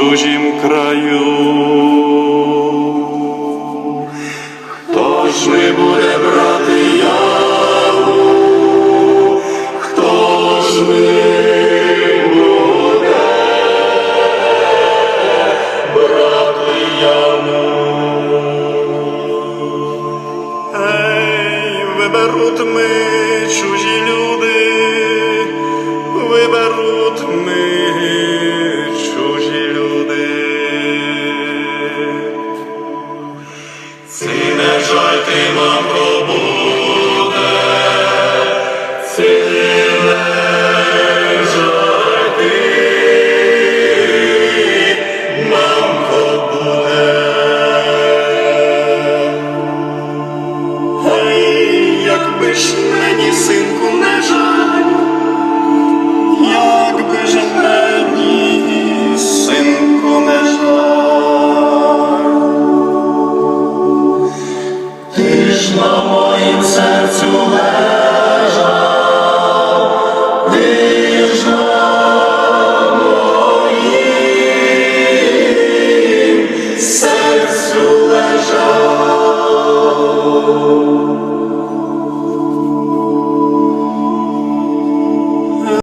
чужім краю, хто ж ми буде брати яву, хто ж ми буде брати яву? Ей, виберуть ми чужі люди. Ці не жаль ти нам ж на моїм серцю